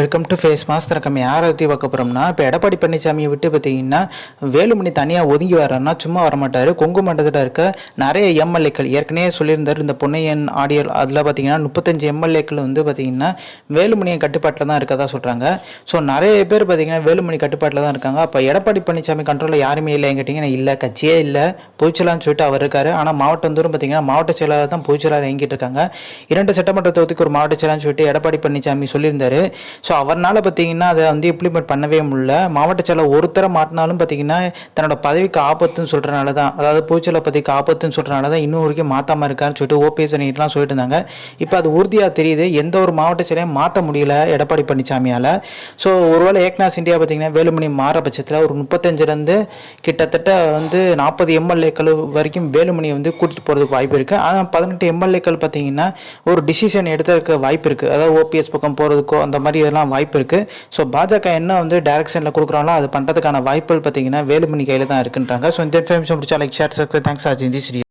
Welcome to face master கம்மி யாரை பற்றி பார்க்க போகிறோம்னா இப்போ எடப்பாடி பழனிசாமியை விட்டு பார்த்தீங்கன்னா வேலுமணி தனியாக ஒதுங்கி வர்றாருன்னா சும்மா வர மாட்டார் கொங்கு மண்டலத்தில் இருக்க நிறைய எம்எல்ஏக்கள் ஏற்கனவே சொல்லியிருந்தார் இந்த பொன்னையன் ஆடியோ அதில் பார்த்தீங்கன்னா முப்பத்தஞ்சு எம்எல்ஏக்கள் வந்து பார்த்தீங்கன்னா வேலுமணியின் கட்டுப்பாட்டில் தான் இருக்கதா சொல்கிறாங்க ஸோ நிறைய பேர் பார்த்தீங்கன்னா வேலுமணி கட்டுப்பாட்டில் தான் இருக்காங்க. அப்போ எடப்பாடி பழனிசாமி கண்ட்ரோலில் யாருமே இல்லைன்னு கேட்டிங்கன்னா இல்லை கட்சியே இல்லை. பொதுச்செயலாளர்னு சொல்லிட்டு அவர் இருக்கார். ஆனால் மாவட்டம் தூரம் பார்த்தீங்கன்னா மாவட்ட செயலாளர் தான் பொதுச்செயலாளர் இயங்கிட்டு இருக்காங்க. இரண்டு சட்டமன்ற தொகுதிக்கு ஒரு மாவட்ட செயலாளர்னு சொல்லிட்டு எடப்பாடி பழனிசாமி சொல்லியிருந்தாரு. ஸோ அவர்னால பார்த்தீங்கன்னா அதை வந்து இம்ப்ளிமெண்ட் பண்ணவே முடியல. மாவட்ட செயலர் ஒருத்தரை மாட்டினாலும் பார்த்தீங்கன்னா தன்னோட பதவிக்கு ஆபத்துன்னு சொல்கிறனால தான் அதாவது பூச்சலை பதவிக்கு ஆபத்துன்னு சொல்கிறனால தான் இன்னும் வரைக்கும் மாற்றாம இருக்காருன்னு சொல்லிட்டு ஓபிஎஸ் அணிகிட்டலாம் சொல்லிட்டு இருந்தாங்க. இப்போ அது உறுதியாக தெரியுது. எந்த ஒரு மாவட்ட செயலையும் மாற்ற முடியல எடப்பாடி பழனிசாமியால். ஸோ ஒருவேளை ஏக்னாஸ் இந்தியா பார்த்தீங்கன்னா வேலுமணி மாற பட்சத்தில் ஒரு முப்பத்தஞ்சிலேருந்து கிட்டத்தட்ட வந்து நாற்பது எம்எல்ஏக்கள் வரைக்கும் வேலுமணியை வந்து கூட்டிகிட்டு போகிறதுக்கு வாய்ப்பு இருக்குது ஆனால் பதினெட்டு எம்எல்ஏக்கள் பார்த்தீங்கன்னா ஒரு டிசிஷன் எடுத்துக்க வாய்ப்பு இருக்குது அதாவது ஓபிஎஸ் பக்கம் போகிறதுக்கோ அந்த மாதிரி இதெல்லாம் வாய்ப்பு இருக்குது ஸோ பாஜக என்ன வந்து டேரக்ஷனில் கொடுக்குறாங்களோ அது பண்ணுறதுக்கான வாய்ப்புகள் பார்த்தீங்கன்னா வேலுமணி கையில் தான் இருக்குன்றாங்க. ஸோ இந்த இன்ஃபர்மேஷன் பிடிச்சா லைக் ஷேர் சப்ஸ்கிரைப் தேங்க்ஸ் ஆச்சு ஸ்ரீ